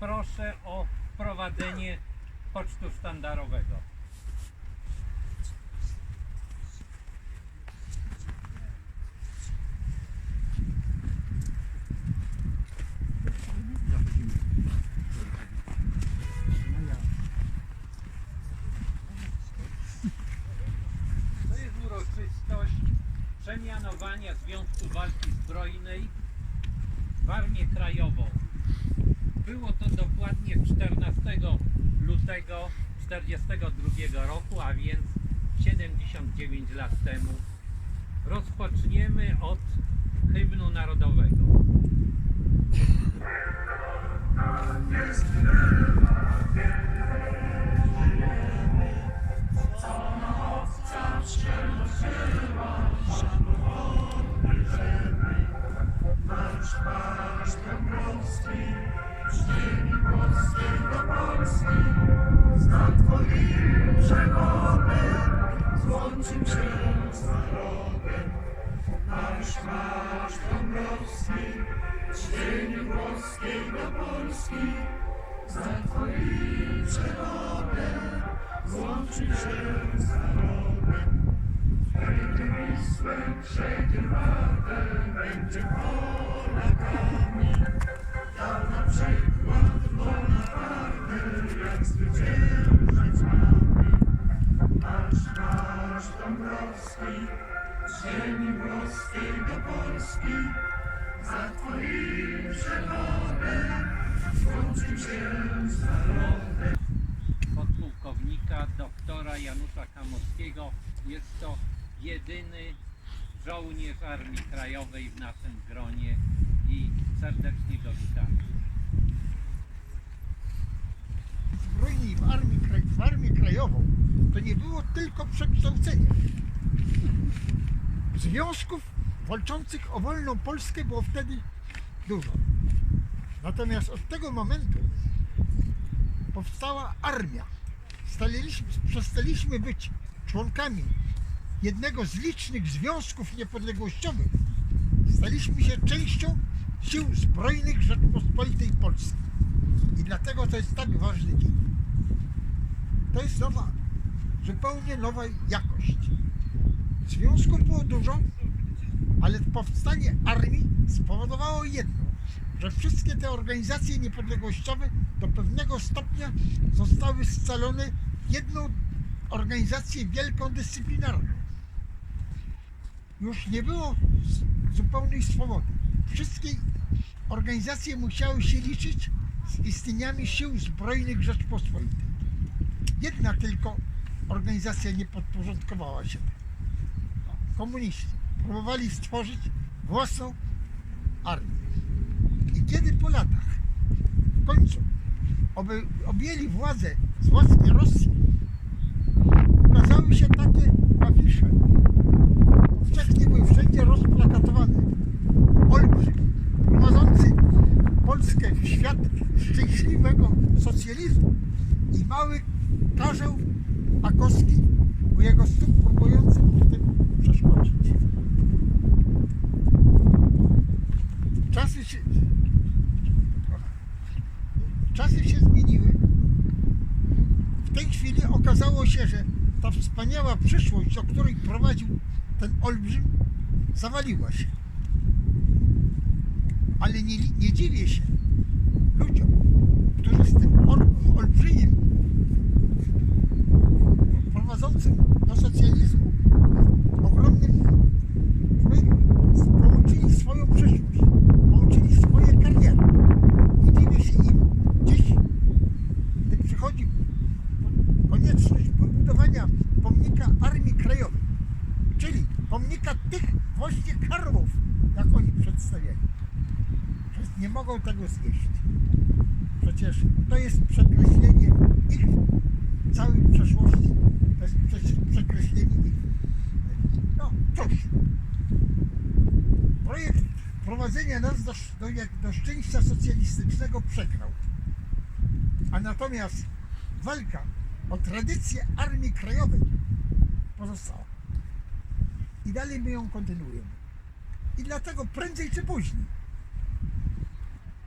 proszę o wprowadzenie pocztu sztandarowego. To jest uroczystość przemianowania Związku Walki Zbrojnej w Armię Krajową. Było to dokładnie 14 lutego 1942 roku, a więc 79 lat temu. Rozpoczniemy od hymnu narodowego. Shake it rather than to roll. Krajowej w naszym gronie i serdecznie go witamy. zbrojni w Armii, w Armię Krajową to nie było tylko przekształcenie. Związków walczących o wolną Polskę było wtedy dużo. Natomiast od tego momentu powstała armia. Staliśmy, przestaliśmy być członkami jednego z licznych związków niepodległościowych. Staliśmy się częścią sił zbrojnych Rzeczpospolitej Polskiej. I dlatego to jest tak ważny dzień. To jest nowa, zupełnie nowa jakość. Związków było dużo, ale powstanie armii spowodowało jedno, że wszystkie te organizacje niepodległościowe do pewnego stopnia zostały scalone w jedną organizację wielką dyscyplinarną. Już nie było zupełnej swobody. Wszystkie organizacje musiały się liczyć z istnieniami sił zbrojnych Rzeczpospolitej. Jedna tylko organizacja nie podporządkowała się. Komuniści próbowali stworzyć własną armię. I kiedy po latach w końcu oby, objęli władzę z łaski Rosji, ukazały się takie afisze. Powszechnie były wszędzie rozplakatowane. Olbrzym, prowadzący Polskę w świat szczęśliwego socjalizmu i mały karzeł Akowski u jego stóp próbujący mu w tym przeszkodzić. Czasy się, czasy się zmieniły. W tej chwili okazało się, że ta wspaniała przyszłość, do której prowadził ten olbrzym, zawaliła się. Ale nie, nie dziwię się ludziom, którzy z tym ol, olbrzymim prowadzącym do socjalizmu ogromnym człowiekiem połączyli swoją przyszłość, połączyli swoje kariery. Nie dziwię się im dziś, gdy przychodzi konieczność wybudowania pomnika Armii Krajowej, czyli pomnika tych właśnie karłów, jak oni przedstawiają. Że nie Przecież to jest przekreślenie ich całej przeszłości. To jest przekreślenie ich. No cóż. Projekt prowadzenia nas do, do, do szczęścia socjalistycznego przegrał. A natomiast walka o tradycję Armii Krajowej pozostała. I dalej my ją kontynuujemy. I dlatego prędzej czy później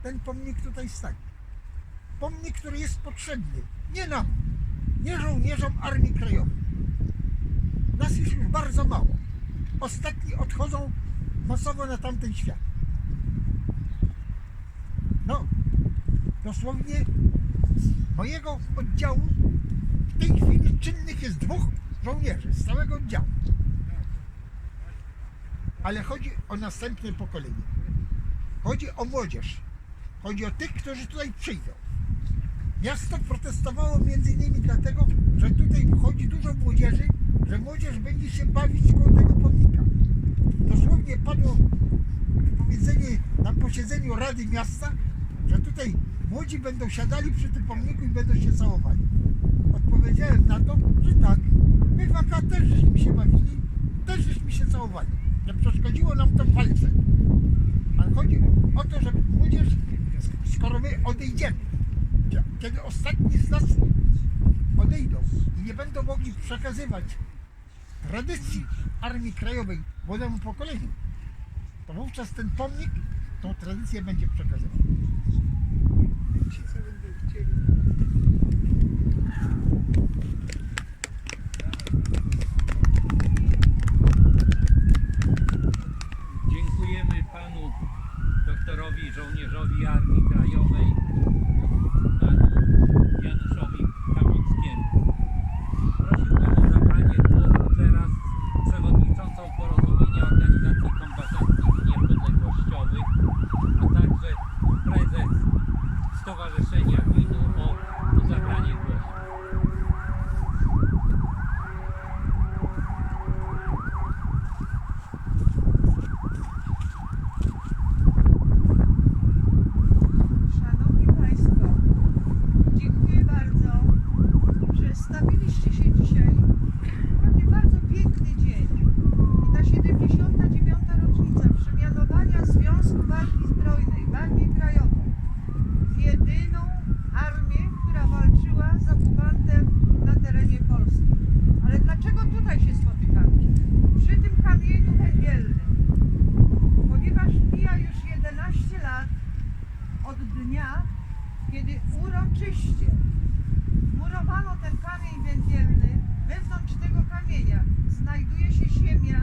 ten pomnik tutaj stanie. pomnik, który jest potrzebny. Nie nam, nie żołnierzom Armii Krajowej. Nas jest już bardzo mało. Ostatni odchodzą masowo na tamten świat. No, dosłownie z mojego oddziału w tej chwili czynnych jest dwóch żołnierzy z całego oddziału. Ale chodzi o następne pokolenie. Chodzi o młodzież. Chodzi o tych, którzy tutaj przyjdą. Miasto protestowało między innymi dlatego, że tutaj chodzi dużo młodzieży, że młodzież będzie się bawić koło tego pomnika. Dosłownie padło powiedzenie na posiedzeniu Rady Miasta, że tutaj młodzi będą siadali przy tym pomniku i będą się całowali. Odpowiedziałem na to, że tak. My w AK też żeśmy się bawili, też żeśmy się całowali. Nie przeszkodziło nam to w walce. Ale chodzi o to, żeby młodzież, skoro my odejdziemy, kiedy ostatni z nas odejdą i nie będą mogli przekazywać tradycji Armii Krajowej młodemu pokoleniu, to wówczas ten pomnik tą tradycję będzie przekazywał. Ci, co będą chcieli. Dziękujemy panu doktorowi żołnierzowi Armii Krajowej, panu Januszowi Kamockiemu. Prosiłbym o zabranie głosu teraz przewodniczącą porozumienia organizacji kombatanckich niepodległościowych, a także prezes Stowarzyszenia WINU o, o zabranie głosu. Szanowni Państwo, dziękuję bardzo, że stawiliście się dzisiaj w taki bardzo piękny dzień. I ta 79. rocznica przemianowania Związku Walki Zbrojnej w Armię Krajową w jedyną armię, która walczyła z okupantem na terenie Polski. Ale dlaczego tutaj się spotykamy? Przy tym kamieniu węgielnym. Ponieważ mija już 11 lat od dnia, kiedy uroczyście murowano ten kamień węgielny, wewnątrz tego kamienia znajduje się ziemia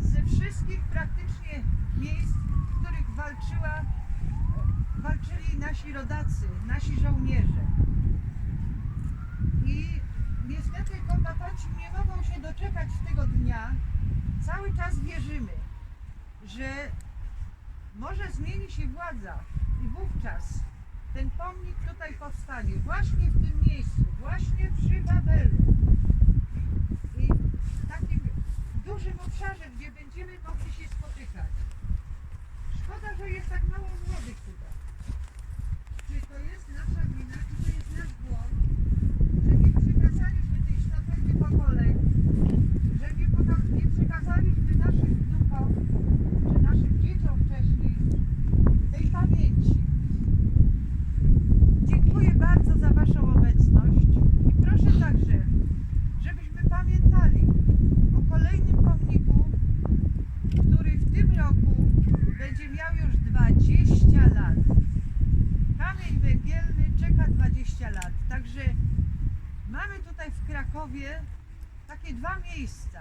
ze wszystkich praktycznie miejsc, w których walczyła, walczyli nasi rodacy, nasi żołnierze. I niestety kombatanci nie mogą się doczekać tego dnia. Cały czas wierzymy, że może zmieni się władza i wówczas ten pomnik tutaj powstanie właśnie w tym miejscu, właśnie przy Babelu. I w takim dużym obszarze, gdzie będziemy mogli się spotykać. Szkoda, że jest tak mało młodych tutaj. Czy to jest nasza wina, czy to jest nasz błąd, że nie przekazaliśmy tej sztafety pokoleń, że nie, poka- nie przekazaliśmy naszym wnukom, czy naszym dzieciom wcześniej tej pamięci. Dziękuję bardzo za Waszą obecność i proszę także, żebyśmy pamiętali o kolejnym pomniku, który w tym roku będzie miał już 20 lat. Kamień węgielny czeka 20 lat. Także mamy tutaj w Krakowie takie dwa miejsca,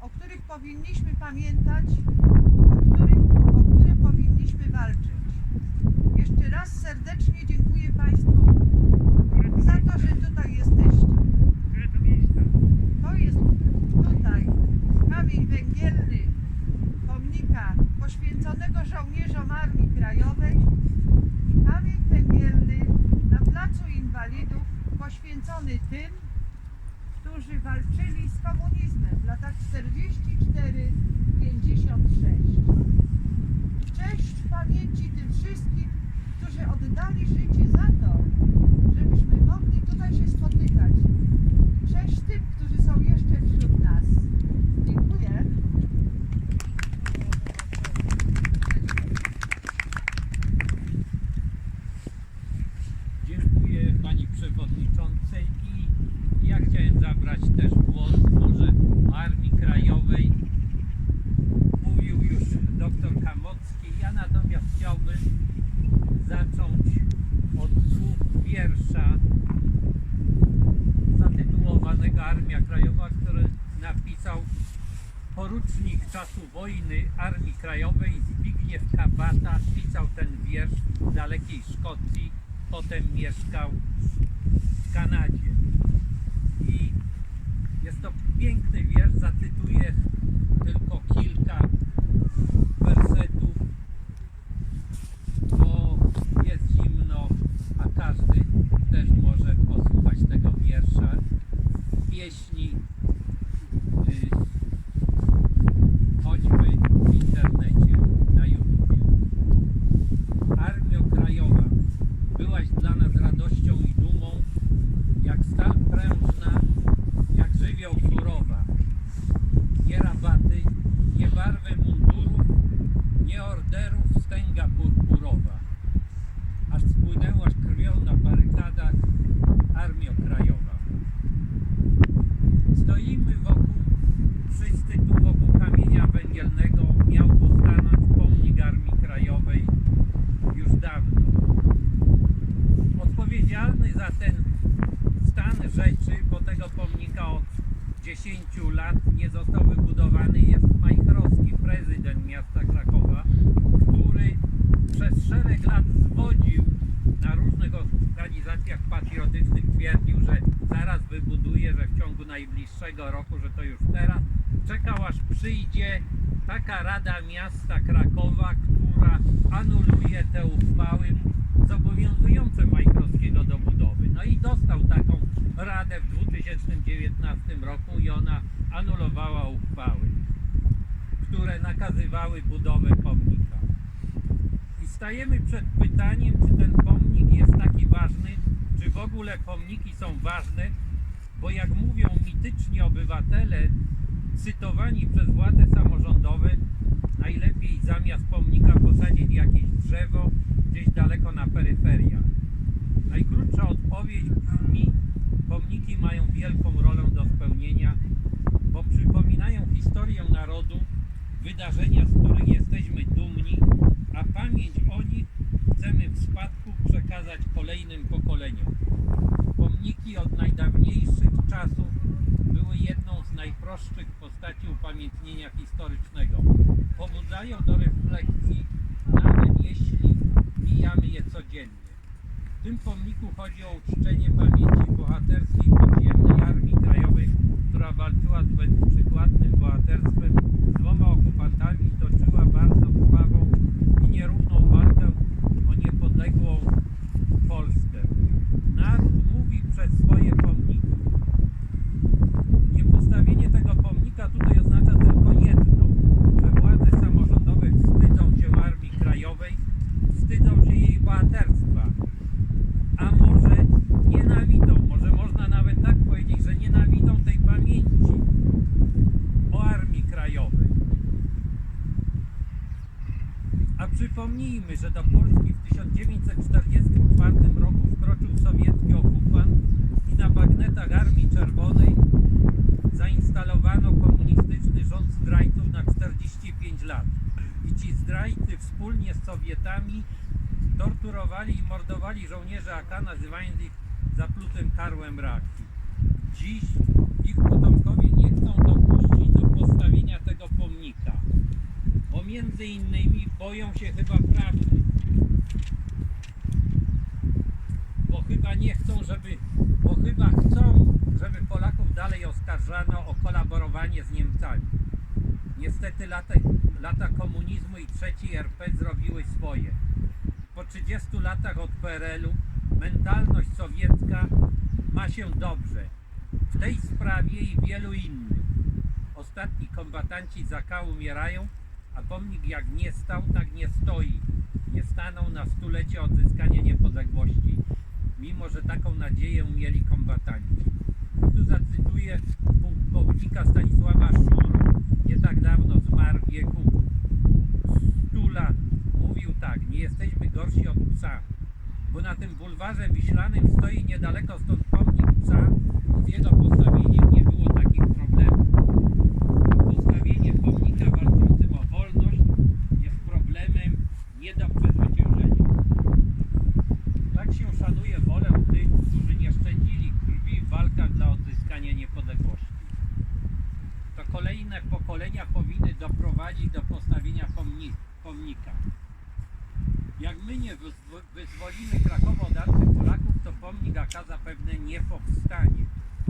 o których powinniśmy pamiętać, o, których, o które powinniśmy walczyć. Jeszcze raz serdecznie dziękuję Państwu za to, że tutaj jesteście. To jest tutaj kamień węgielny pomnika poświęconego żołnierzom Armii Krajowej i kamień węgielny na Placu Inwalidów poświęcony tym, którzy walczyli z komunizmem w latach 44-56. Cześć pamięci tym wszystkim, którzy oddali życie za to, żebyśmy mogli tutaj się spotykać. Cześć tym, którzy są jeszcze wśród nas. Dziękuję. Dziękuję Pani Przewodniczącej i ja chciałem zabrać też głos może o Armii Krajowej. Mówił już doktor Kamocki, ja natomiast chciałbym zacząć od słów wiersza zatytułowanego Armia Krajowa, który napisał porucznik czasu wojny Armii Krajowej Zbigniew Kabata pisał ten wiersz w dalekiej Szkocji, potem mieszkał w Kanadzie. I jest to piękny wiersz, zacytuję tylko kilka wersetów, bo jest zimno, a każdy też może posłuchać tego wiersza, pieśni, y, choćby w internecie, na YouTubie. Armio Krajowa, byłaś dla nas radością i dumą, jak stal prężna, jak żywioł surowa. Nie rabaty, nie barwy mundurów, nie orderów wstęga purpurowa. Aż spłynęłaś krwią na barykadach Armio Krajowa. Stoimy wokół, wszyscy tu wokół kamienia węgielnego miał tu stanąć pomnik Armii Krajowej już dawno. Odpowiedzialny za ten stan rzeczy, bo tego pomnika od 10 lat nie został wybudowany, jest Majchrowski, prezydent miasta Krakowa, który przez szereg lat zwodził na różnych organizacjach patriotycznych, twierdził, że zaraz wybuduje, że w ciągu najbliższego roku, że to już teraz. Czekał aż przyjdzie taka Rada Miasta Krakowa, która anuluje te uchwały zobowiązujące Majchrowskiego do budowy. No i dostał taką radę w 2019 roku i ona anulowała uchwały, które nakazywały budowę pomnika. I stajemy przed pytaniem, czy ten pomnik jest taki ważny, czy w ogóle pomniki są ważne, bo jak mówią mityczni obywatele, cytowani przez władze samorządowe, najlepiej zamiast pomnika posadzić jakieś drzewo gdzieś daleko na peryferiach. Najkrótsza odpowiedź brzmi, pomniki mają wielką rolę do spełnienia, bo przypominają historię narodu, wydarzenia, z których jesteśmy dumni, a pamięć o nich chcemy w spadku przekazać kolejnym pokoleniom. Pomniki od najdawniejszych czasów były jedną z najprostszych postaci upamiętnienia historycznego. Pobudzają do refleksji, nawet jeśli mijamy je codziennie. W tym pomniku chodzi o uczczenie pamięci bohaterskiej podziemnej Armii Krajowej, która walczyła z bezprzykładnym bohaterstwem z dwoma okupantami toczyła bardzo krwawą i nierówną walkę o niepodległą Polskę. Naród mówi przez swoje pomniki. Niepostawienie tego pomnika tutaj oznacza tylko jedno, że władze samorządowe wstydzą się Armii Krajowej, wstydzą się jej bohaterstwa, a może nienawidzą, może można nawet tak powiedzieć, że nienawidzą tej pamięci o Armii Krajowej. A przypomnijmy, że do Polski w 1944 roku wkroczył sowiecki okupant i na bagnetach Armii Czerwonej zainstalowano komunistyczny rząd zdrajców na 45 lat. I ci zdrajcy wspólnie z Torturowali i mordowali żołnierzy AK, nazywając ich zaplutym karłem raki. Dziś ich potomkowie nie chcą dopuścić do postawienia tego pomnika, bo między innymi boją się chyba prawdy. Bo chyba nie chcą, żeby, bo chyba chcą, żeby Polaków dalej oskarżano o kolaborowanie z Niemcami. Niestety lata, lata komunizmu i trzeciej RP zrobiły swoje. Po 30 latach od PRL-u mentalność sowiecka ma się dobrze. W tej sprawie i wielu innych. Ostatni kombatanci Zaka umierają, a pomnik jak nie stał, tak nie stoi. Nie staną na stulecie odzyskania niepodległości, mimo że taką nadzieję mieli kombatanci. Tu zacytuję pułkownika Stanisława Szuru, nie tak dawno zmarł w wieku 100 lat. Mówił tak, nie jesteśmy gorsi od psa, bo na tym bulwarze wiślanym stoi niedaleko stąd pomnik psa z jego postawieniem nie było takich problemów. Postawienie pomnika walczącym o wolność jest problemem nie do przezwyciężenia. Tak się pomnika. Jak my nie wyzwo- wyzwolimy Krakowa od armii Polaków, to pomnik AK zapewne nie powstanie.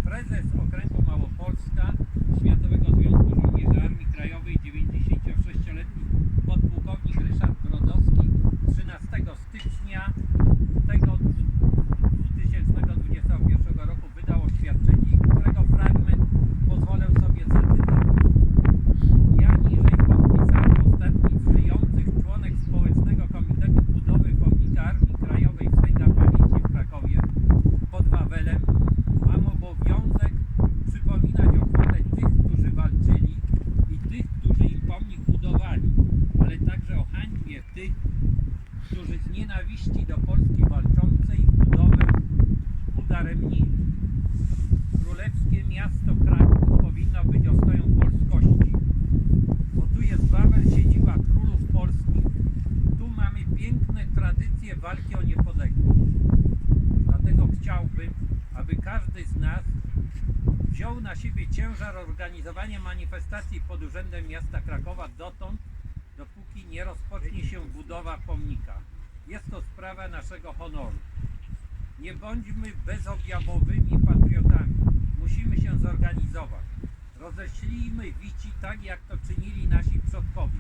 Prezes Okręgu Małopolska Światowego Związku Żołnierzy Armii Krajowej 96-letni podpułkownik Ryszard Brodowski 13 stycznia tego 2021 roku wydał oświadczenie, którego fragment pozwolę sobie zacytować. Ja niżej podpisany ostatni z żyjących członek Społecznego Komitetu Budowy Pomnika Armii Krajowej Sejda Pamięci w Krakowie pod Wawelem mam obowiązek przypominać o chwale tych, którzy walczyli i tych, którzy im pomnik budowali, ale także o hańbie tych, którzy z nienawiści do Polski walczącej budowę udaremnili. Królewskie miasto Kraków powinno być ostoją polskości, bo tu jest Wawel, siedziba królów polskich. Tu mamy piękne tradycje walki o niepodległość. Dlatego chciałbym, aby każdy z nas wziął na siebie ciężar organizowania manifestacji pod Urzędem Miasta Krakowa dotąd, dopóki nie rozpocznie się budowa pomnika. Jest to sprawa naszego honoru. Nie bądźmy bezobjawowymi patriotami. Musimy się zorganizować. Roześlijmy wici tak, jak to czynili nasi przodkowie.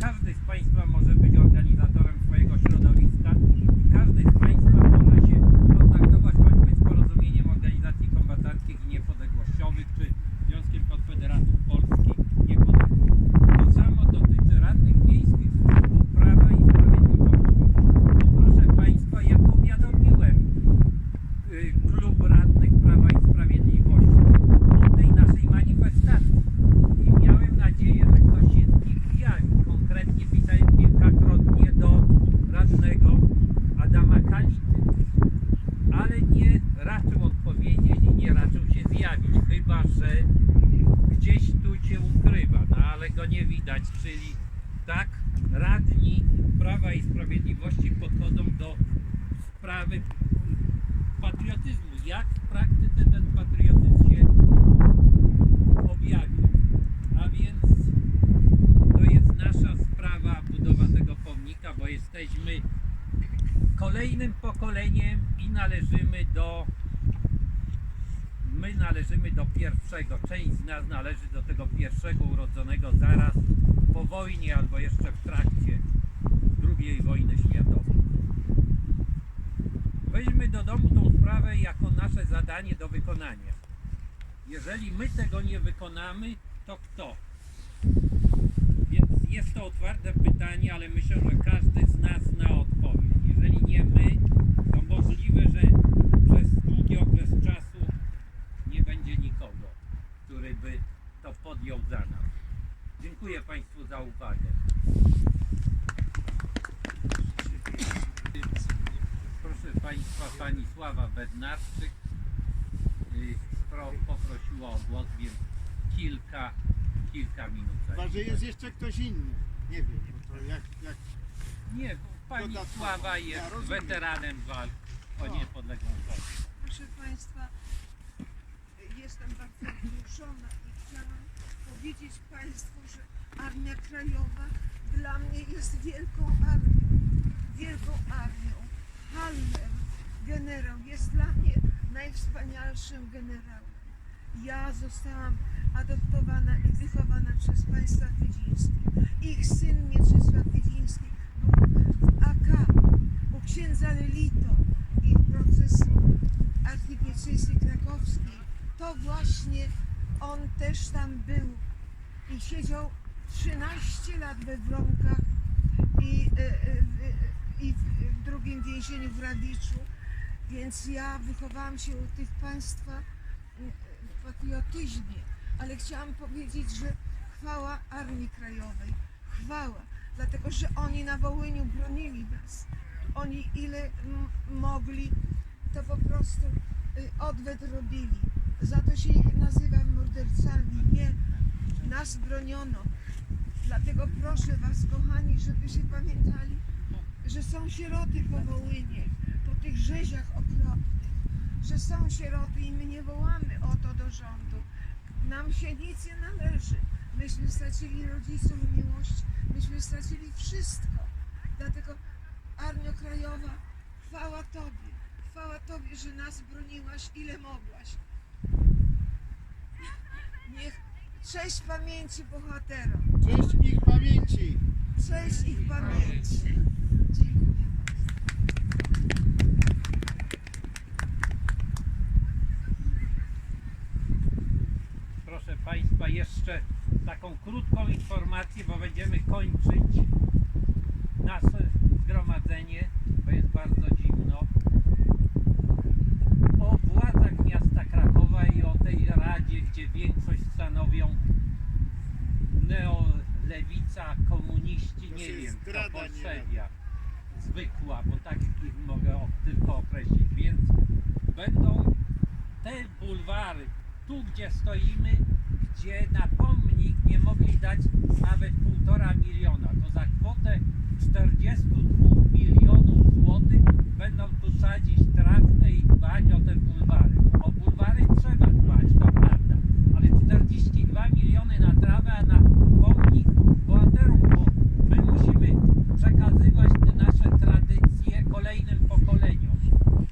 Każdy z Państwa może być organizatorem swojego środowiska i każdy z Państwa może się kontaktować choćby z porozumieniem organizacji kombatanckich i niepodległościowych czy Związkiem Konfederatów Polski Niepodległych. To samo dotyczy radnych miejskich Klubu Prawa i Sprawiedliwości. Bo proszę Państwa, ja powiadomiłem y, Klub Radnych Prawa i Sprawiedliwości o tej naszej manifestacji i miałem nadzieję, że ktoś się z nich zjawi. Konkretnie pisałem kilkakrotnie do radnego Adama Kality, ale nie raczył odpowiedzieć i nie raczył się zjawić, chyba że gdzieś tu się ukrywa, no ale go nie widać, czyli tak radni Prawa i Sprawiedliwości podchodzą do sprawy patriotyzmu. Jak w praktyce ten patriotyzm się objawia? A więc to jest nasza sprawa budowa tego pomnika, bo jesteśmy kolejnym pokoleniem i należymy do my należymy do pierwszego, część z nas należy do tego pierwszego urodzonego zaraz po wojnie albo jeszcze w trakcie II wojny światowej. Weźmy do domu tą sprawę jako nasze zadanie do wykonania. Jeżeli my tego nie wykonamy, to kto? Więc jest to otwarte pytanie, ale myślę, że każdy z nas zna odpowiedź. Jeżeli nie my, to możliwe, że przez długi okres czasu nie będzie nikogo, który by to podjął za nas. Dziękuję Państwu za uwagę. Proszę Państwa, Pani Sława Bednarczyk y, pro, poprosiła o głos, więc kilka, kilka minut. Chyba, że jest jeszcze ktoś inny. Nie wiem, bo to jak, jak Nie, Pani. Sława Ja jest rozumiem. weteranem walk o O. niepodległą Polskę. Proszę Państwa, jestem bardzo wzruszona i chciałam powiedzieć Państwu, że Armia Krajowa dla mnie jest wielką armią. Wielką armią. Halmer, generał, jest dla mnie najwspanialszym generałem. Ja zostałam adoptowana i wychowana przez państwa Wiedzińskich. Ich syn Mieczysław Wiedziński był w AK u księdza Lelito i proces archidiecezji krakowskiej. To właśnie on też tam był i siedział 13 lat we Wronkach i, e, e, w- i w, drugim więzieniu w Radiczu. Więc ja wychowałam się u tych państwa e, w patriotyzmie, ale chciałam powiedzieć, że chwała Armii Krajowej, chwała, dlatego że oni na Wołyniu bronili nas. Oni ile mogli, to po prostu odwet robili. Za to się ich nazywa mordercami. Nie, nas broniono. Dlatego proszę Was, kochani, żebyście pamiętali, że są sieroty po Wołynie, po tych rzeziach okropnych, że są sieroty i my nie wołamy o to do rządu. Nam się nic nie należy. Myśmy stracili rodziców miłość, myśmy stracili wszystko. Dlatego Armio Krajowa, chwała Tobie, chwała Tobie, że nas broniłaś ile mogłaś. Niech cześć pamięci bohaterom, Cześć ich pamięci. cześć ich pamięci. Dziękuję. Proszę Państwa, jeszcze taką krótką informację, bo będziemy kończyć nasze zgromadzenie, bo jest bardzo zimno. O władzach miasta Krakowa i o tej radzie, gdzie większość stanowią neolewica, komuniści, To nie wiem, nie Bolszewia, zwykła, bo tak ich mogę tylko określić, więc będą te bulwary, tu gdzie stoimy, gdzie na pomnik nie mogli dać nawet półtora miliona, to za kwotę 42 milionów złotych będą tu sadzić trawkę i dbać o te bulwary. O bulwary trzeba dbać, to 42 miliony na trawę, a na pomnik bohaterów, bo my musimy przekazywać te nasze tradycje kolejnym pokoleniom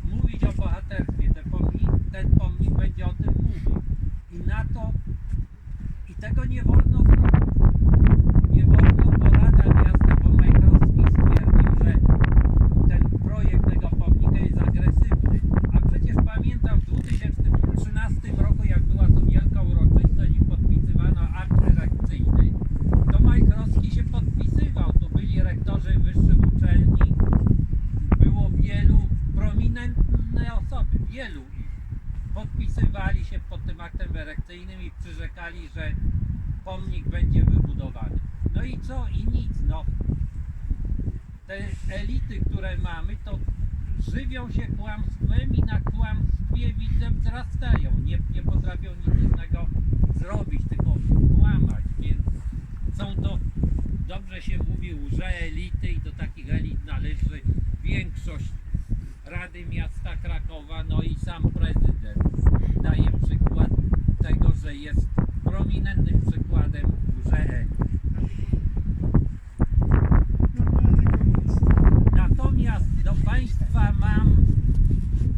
mówić o bohaterstwie. Ten pomnik, ten pomnik będzie o tym mówił. I na to, i tego nie wolno zrobić. Nie wolno, bo Rada Miasta, bo Majkrowski stwierdził, że ten projekt tego pomnika jest agresywny. A przecież pamiętam w 2013 roku, jak była to wielka uroczystość i podpisywano akt redakcyjny, to Majkrowski się podpisywał. Tu byli rektorzy wyższych uczelni, było wielu prominentne osoby, wielu ich podpisywali się pod tym aktem erekcyjnym i przyrzekali, że pomnik będzie wybudowany. No i co? I nic. No, te elity, które mamy, to żywią się kłamstwem i na kłamstwie widzę wzrastają. Nie, nie potrafią nic innego zrobić, tylko kłamać, więc są to, dobrze się mówi, łże elity i do takich elit należy większość Rady Miasta Krakowa, no i sam prezydent daje przykład tego, że jest prominentnym przykładem komunista. Natomiast do Państwa mam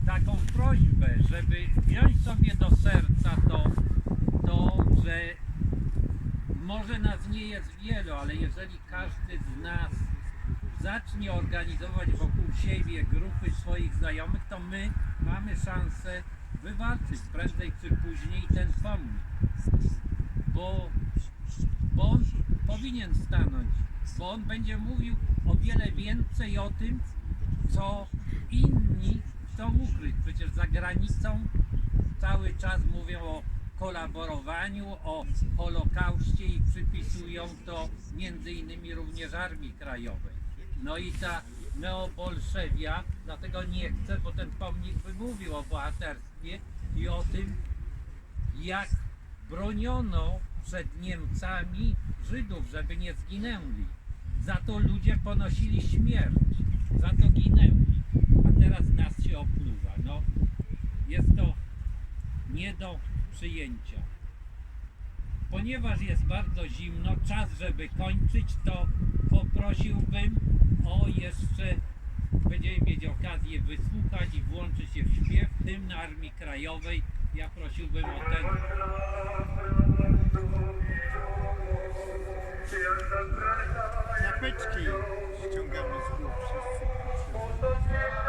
taką prośbę, żeby wziąć sobie do serca to, to, że może nas nie jest wielu, ale jeżeli każdy z nas zacznie organizować wokół siebie grupy swoich znajomych, to my mamy szansę wywalczyć prędzej czy później ten pomnik. Bo, bo on powinien stanąć, bo on będzie mówił o wiele więcej o tym, co inni chcą ukryć. Przecież za granicą cały czas mówią o kolaborowaniu, o Holokauście i przypisują to między innymi również Armii Krajowej. No i ta neobolszewia, dlatego nie chcę, bo ten pomnik wymówił o bohaterstwie i o tym, jak broniono przed Niemcami Żydów, żeby nie zginęli. Za to ludzie ponosili śmierć, za to ginęli, a teraz nas się opluwa. No, jest to nie do przyjęcia. Ponieważ jest bardzo zimno, czas, żeby kończyć, to poprosiłbym o jeszcze, będziemy mieć okazję wysłuchać i włączyć się w śpiew hymn Armii Krajowej. Ja prosiłbym o ten Czapeczki ściągamy z wszyscy.